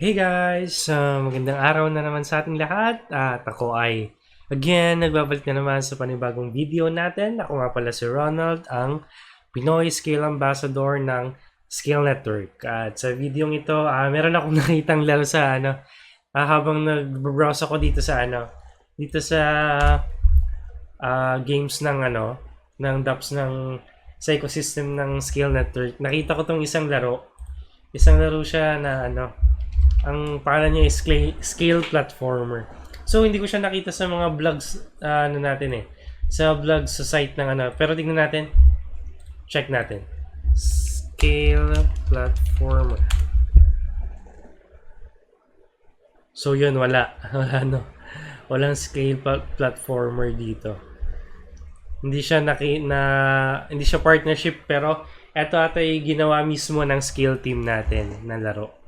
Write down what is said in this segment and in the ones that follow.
Hey guys! Uh, magandang araw na naman sa ating lahat at ako ay again nagbabalik na naman sa panibagong video natin. Ako nga pala si Ronald, ang Pinoy Scale Ambassador ng Scale Network. At sa video ito, uh, meron akong nakitang laro sa ano, uh, habang nag-browse ako dito sa ano, dito sa uh, games ng ano, ng dapps ng sa ecosystem ng Scale Network. Nakita ko tong isang laro. Isang laro siya na ano, ang pangalan niya is Scale, Platformer. So, hindi ko siya nakita sa mga vlogs uh, ano natin eh. Sa vlogs sa site ng ano. Pero tingnan natin. Check natin. Scale Platformer. So, yun. Wala. Wala no. Walang Scale pl- Platformer dito. Hindi siya naki, na hindi siya partnership pero ito ata ay ginawa mismo ng skill team natin na laro.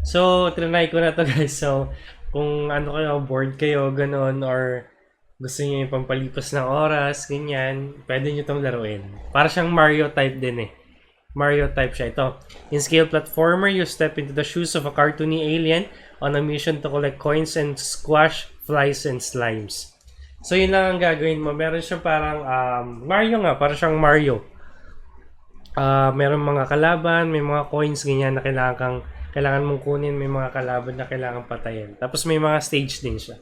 So, trinay ko na to guys. So, kung ano kayo, bored kayo, ganun, or gusto niyo yung pampalipas ng oras, ganyan, pwede niyo tong laruin. Para siyang Mario type din eh. Mario type siya. Ito, in scale platformer, you step into the shoes of a cartoony alien on a mission to collect coins and squash flies and slimes. So, yun lang ang gagawin mo. Meron siya parang um, Mario nga, para siyang Mario. Uh, meron mga kalaban, may mga coins, ganyan na kailangan kang kailangan mong kunin, may mga kalaban na kailangan patayin. Tapos may mga stage din siya.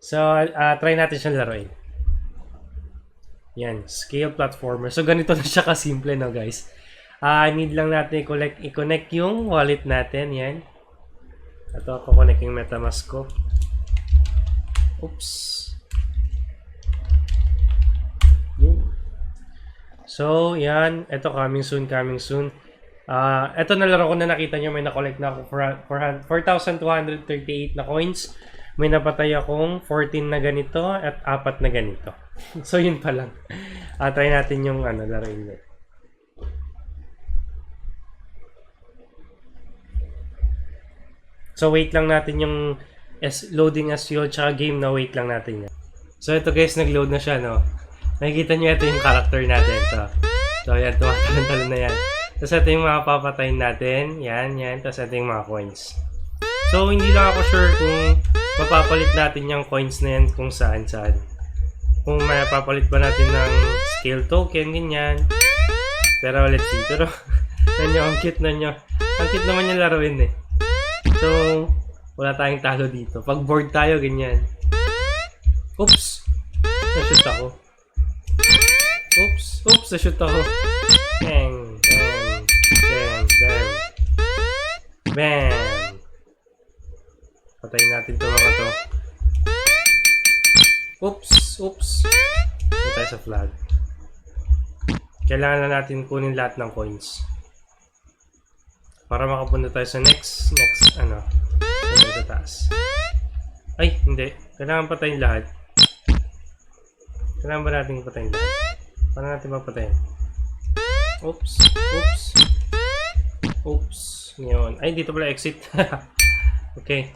So, uh, try natin siyang laruin. Yan, scale platformer. So, ganito na siya kasimple, no, guys. Uh, need lang natin i-connect, i-connect yung wallet natin. Yan. Ito, ako connect yung MetaMask ko. Oops. Yun. So, yan. Ito, coming soon, coming soon. Uh, ito na laro ko na nakita nyo, may na-collect na ako 4,238 na coins. May napatay akong 14 na ganito at 4 na ganito. so, yun pa lang. Uh, try natin yung ano, laruin nyo. So, wait lang natin yung S loading as fuel tsaka game na wait lang natin yan. So, ito guys, nag-load na siya, no? Nakikita nyo ito yung character natin. Ito. So, yan, tumatalon-talon na yan. Tapos ito yung mga papatayin natin. Yan, yan. Tapos ito yung mga coins. So, hindi lang ako sure kung mapapalit natin yung coins na yan kung saan saan. Kung may papalit ba natin ng scale token, ganyan. Pero let's see. Pero, nanyo, ang cute na nyo. Ang cute naman yung laruin eh. So, wala tayong talo dito. Pag bored tayo, ganyan. Oops! Na-shoot ako. Oops! Oops! Na-shoot ako. Bang! Bam! Patayin natin itong mga to. Oops! Oops! Ito tayo sa flag. Kailangan na natin kunin lahat ng coins. Para makapunta tayo sa next, next, ano, sa taas. Ay, hindi. Kailangan patayin lahat. Kailangan ba natin patayin lahat? Paano natin mapatayin? Oops! Oops! Oops! Yun. Ay, dito pala exit. okay.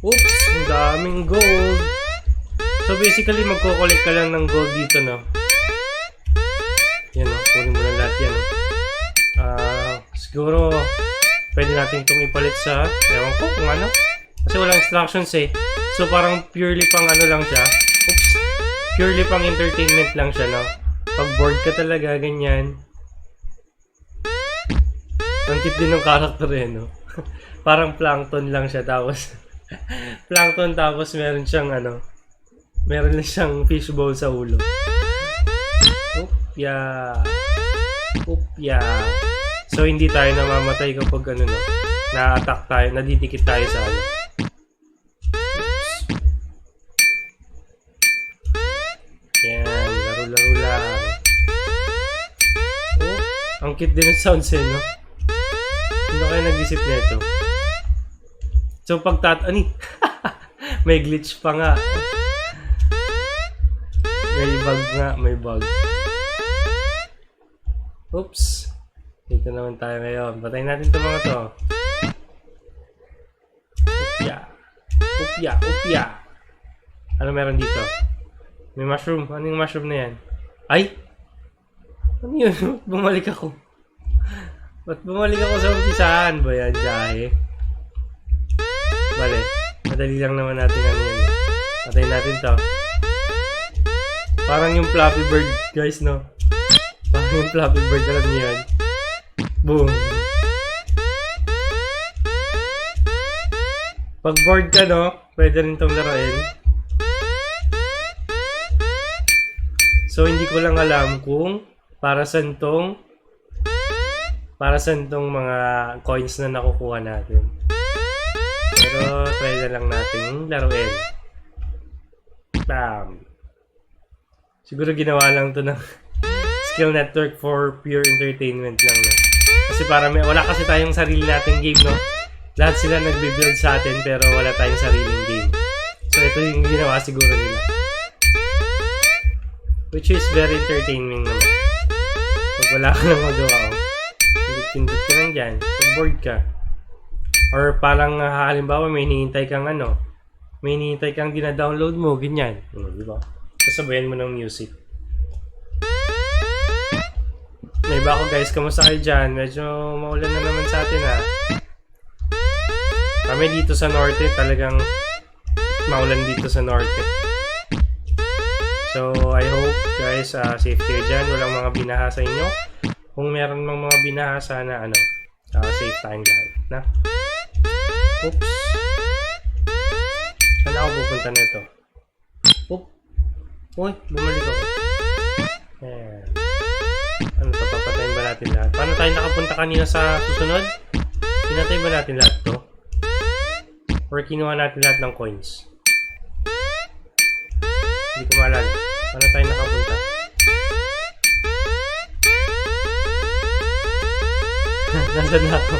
Oops! Ang daming gold. So, basically, magko-collect ka lang ng gold dito, no? Yan, no? Kunin mo na lahat yan? Uh, siguro, pwede natin itong ipalit sa, ewan ko kung ano. Kasi walang instructions, eh. So, parang purely pang ano lang siya. Oops! Purely pang entertainment lang siya, no? Pag bored ka talaga, ganyan ang cute din ng character eh, no? Parang plankton lang siya tapos plankton tapos meron siyang ano meron lang siyang fishbowl sa ulo. Upya. Upya. So hindi tayo namamatay kapag ano no. Na-attack tayo, nadidikit tayo sa ano. Oh, ang cute din ng sounds eh, no? Sino kayo nag-isip nito? So pag tat... Ani? may glitch pa nga. May bug nga, may bug. Oops. Dito naman tayo ngayon. Patayin natin itong mga to. Upya. Upya, upya. Ano meron dito? May mushroom. Ano yung mushroom na yan? Ay! Ano yun? Bumalik ako. Ba't bumalik ako sa umpisaan ba yan, Jahe? Madali lang naman natin yan. eh. Patayin natin to. Parang yung Flappy Bird, guys, no? Parang yung Flappy Bird, alam niyo yun. Boom. Pag bored ka, no? Pwede rin itong laruin. So, hindi ko lang alam kung para saan tong para saan tong mga coins na nakukuha natin. Pero, try na lang natin laruin. Bam! Siguro ginawa lang to ng skill network for pure entertainment lang na. Kasi para may, wala kasi tayong sarili nating game, no? Lahat sila nagbe-build sa atin pero wala tayong sariling game. So ito yung ginawa siguro nila. Which is very entertaining naman. Pag wala ka nang magawa, Pindot-pindot ka lang dyan. Pag bored ka. Or parang uh, halimbawa may hinihintay kang ano, may hinihintay kang dina-download mo, ganyan. Hmm, di ba? Kasabayan mo ng music. May iba ako guys, kamusta kayo dyan? Medyo maulan na naman sa atin ha. Kami dito sa norte talagang maulan dito sa norte. So, I hope guys, uh, safe kayo dyan. Walang mga binaha sa inyo. Kung meron mang mga binaha, sana ano, uh, safe tayong lahat. Na? Oops. Saan ako pupunta nito? Oop. Uy, bumalik ako. Ayan. Ano to, papatayin ba natin lahat? Paano tayo nakapunta kanina sa susunod? Pinatay ba natin lahat to? Or kinuha natin lahat ng coins? Hindi ko maalala. Paano tayo nakapunta? Nasaan na ako?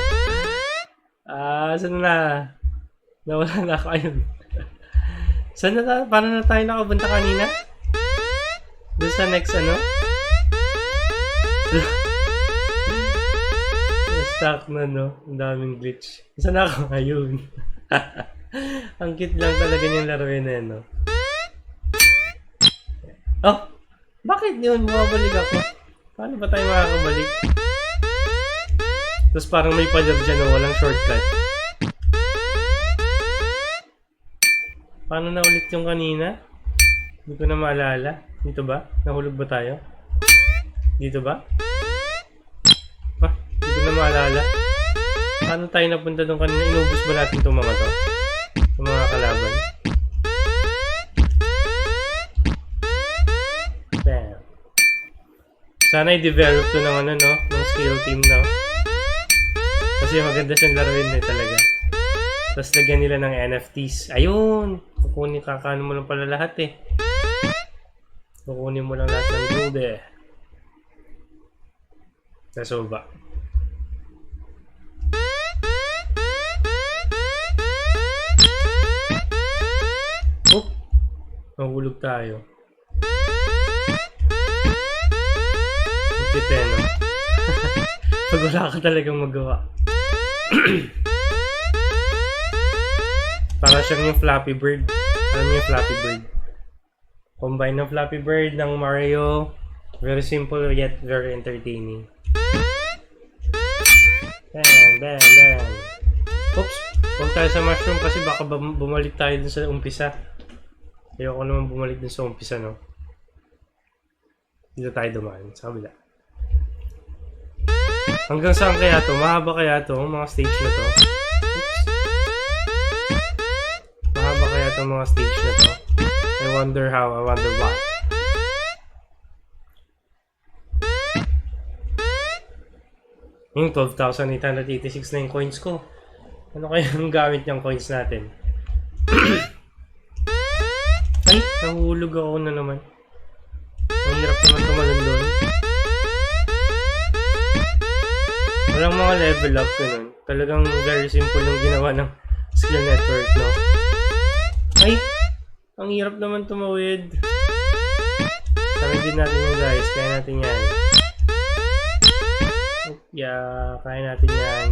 Ah, saan na? Nawala na ako. Ayun. Saan na tayo? Paano na tayo nakapunta kanina? Doon sa next ano? Na-stuck na no? Ang daming glitch. Saan na ako? Ayun. Ang cute lang talaga niyang laruin na no? Oh! Bakit yun? Bumabalik ako. Paano ba tayo makakabalik? Tapos parang may pader dyan, no? Walang shortcut. Paano na ulit yung kanina? Hindi ko na maalala. Dito ba? Nahulog ba tayo? Dito ba? Ah, hindi ko na maalala. Paano tayo napunta doon kanina? Inubos ba natin itong mga to? Itong mga kalaban? Bam. Sana i-develop to ng ano, no? Ng skill team, no? Kasi maganda siyang laruin eh talaga. Tapos lagyan nila ng NFTs. Ayun! Kukunin, kakano mo lang pala lahat eh. Kukunin mo lang lahat ng gold eh. Nasa ba? Oh! Mahulog tayo. Ang no? Pag wala ka talagang magawa. Para siyang yung Flappy Bird. Alam niyo Flappy Bird? Combine ng Flappy Bird ng Mario. Very simple yet very entertaining. Bam, bam, bam. Oops. Huwag tayo sa mushroom kasi baka bum- bumalik tayo dun sa umpisa. Ayoko naman bumalik dun sa umpisa, no? Dito tayo dumaan. Sa kabila. Hanggang saan kaya to? Mahaba kaya to? Mga stage na to? Mahaba kaya itong mga stage na to? I wonder how, I wonder why. Yung 12,886 na yung coins ko. Ano kaya ang gamit niyang coins natin? Ay, nahulog ako na naman. Ang hirap naman tumalon doon. Walang mga level up ganun. Talagang very simple yung ginawa ng skill network, no? Ay! Ang hirap naman tumawid. Tawid natin yung guys. Kaya natin yan. Yeah, kaya natin yan.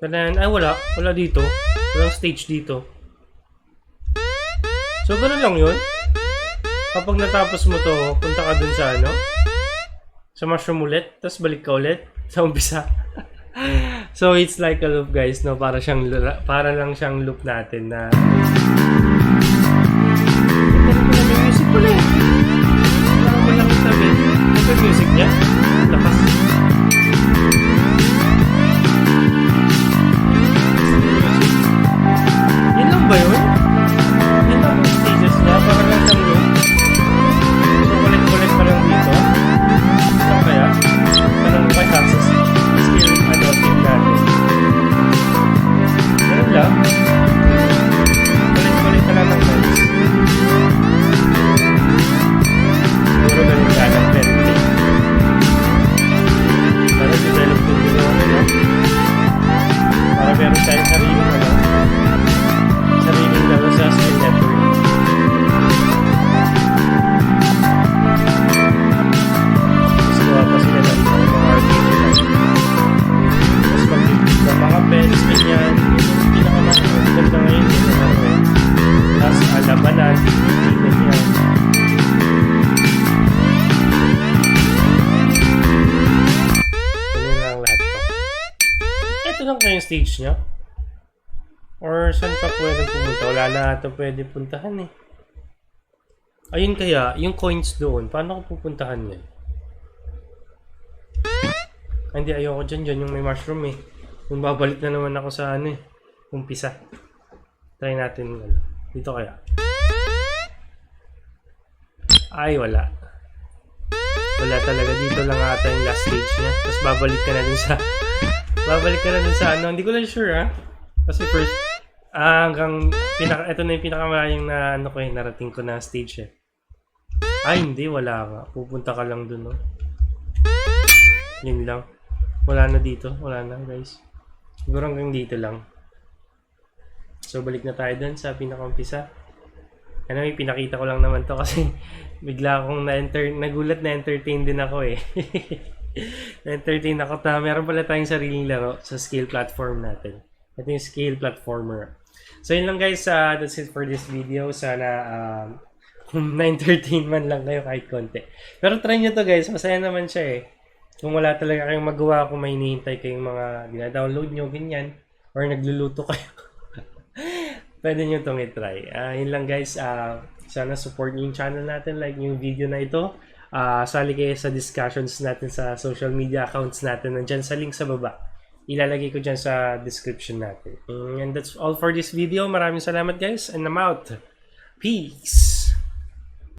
Tanan, ay wala. Wala dito. Walang stage dito. So, ganun lang yun. Kapag natapos mo to, punta ka dun sa ano? sa mushroom ulit, tapos balik ka ulit sa umpisa. so it's like a loop guys, no? Para siyang para lang siyang loop natin na na music pala eh. Parang mo lang sabi. Ito music niya. Stage niya. Or saan pa pwede pumunta? Wala na ito pwede puntahan eh. Ayun kaya, yung coins doon, paano ko pupuntahan yan? Ah, Hindi, ayoko dyan, dyan yung may mushroom eh. Yung babalik na naman ako sa ano eh, umpisa. Try natin, ano, dito kaya. Ay, wala. Wala talaga, dito lang ata yung last stage niya. Tapos babalik ka na dun sa, babalik ka na dun sa ano, hindi ko lang sure ah. Kasi first, ah, hanggang, pinaka, ito na yung pinakamalayang na, ano ko eh, narating ko na stage eh. Ay, hindi, wala nga. Pupunta ka lang dun, no? Yun lang. Wala na dito. Wala na, guys. Siguro hanggang dito lang. So, balik na tayo dun sa pinakaumpisa. Ano, may pinakita ko lang naman to kasi bigla akong na-enter, nagulat na entertain din ako eh. na-entertain ako na meron pala tayong sariling laro sa scale platform natin. Ito yung scale platformer. So, yun lang guys. Uh, that's it for this video. Sana um, kung na-entertain man lang kayo kahit konti. Pero try nyo to guys. Masaya naman siya eh. Kung wala talaga kayong magawa, kung may hinihintay kayong mga dinadownload nyo, ganyan. Or nagluluto kayo. Pwede nyo itong itry. Ah, yun lang guys. Ah, sana support nyo yung channel natin. Like yung video na ito. Ah, sali kayo sa discussions natin sa social media accounts natin. Nandyan sa link sa baba. Ilalagay ko dyan sa description natin. Mm, And that's all for this video. Maraming salamat guys. And I'm out. Peace!